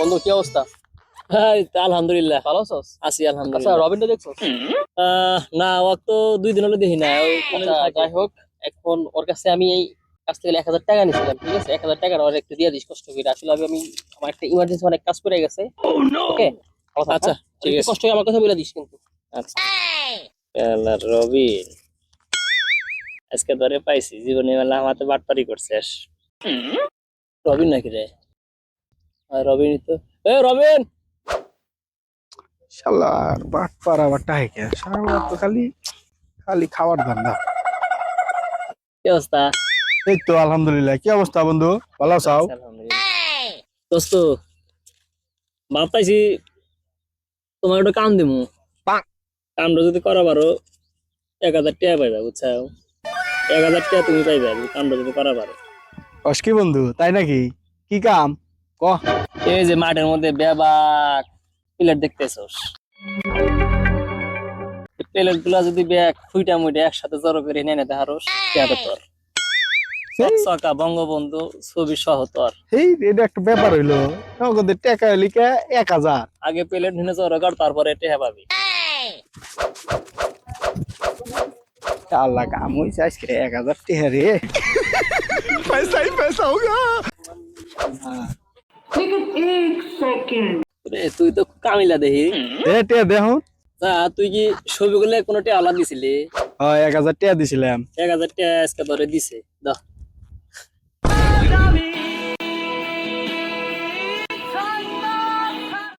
বন্ধু কি অবস্থা? হ্যাঁ আলহামদুলিল্লাহ। ভালো আছোস? আছি আচ্ছা আলহামদুলিল্লাহ। রবিনটা দেখছ আহ, না ও তো দুই দিন হলো দেখি না আচ্ছা। যাই হোক এখন ওর কাছে আমি এই কাছ থেকে এক হাজার টাকা নিয়েছিলাম ঠিক আছে? এক হাজার টাকা ওর একটু দিয়ে দিস কষ্ট করে। আসলে আমি আমি আমার একটা ইমার্জেন্সি অনেক কাজ করে গেছে। ওকে আচ্ছা ঠিক আছে। কষ্ট আমার কথা বলে দিস কিন্তু। আচ্ছা। রবি আজকে ধরে পাইছি জীবনে মেলা আমাতে বাটপারি করছিস রবিন নাকি রে? রবিন তো। এ রবিন! শালার বাট পাড়া বাট টাইকে শালা তো খালি খালি খাওয়ার ধান্দা কি অবস্থা? এই তো আলহামদুলিল্লাহ। কি অবস্থা বন্ধু? ভালো আছো? দোস্ত ভাবতাইছি তোমার একটা কাম দিমু। কামটা যদি করা পারো এক হাজার টাকা পাইবা বুঝছ এক হাজার টাকা তুমি পাইবা কামটা যদি করা পারো। কস কি বন্ধু? তাই নাকি? কি কাম? ক। এই যে মাঠের মধ্যে বেবাক প্লেট দেখতেছস? প্লেটগুলা যদি ব্যাগ ফুইটা মুইটা একসাথে জড়ো করে নিয়ে নিতে হারস পেয়ারে তোর? চকা বঙ্গবন্ধু ছবি সহ তোর। এই এটা একটা ব্যাপার হইল নগদের টাকা লিখে এক হাজার। আগে প্লেট নিয়ে জড়ো কর তারপরে টেহা পাবি। আল্লাহ কাম হয়েছে আজকে এক হাজার টেহা রে। পয়সা হি পয়সা হোগা রে, তুই তো কামিলা দেখি দেখুন তা তুই কি ছবিগুলো কোনো টেহা আলাদা দিছিলি? হয় এক হাজার টিয়া দিছিলাম। এক হাজার টাকা আজকে ধরে দিছে। দাও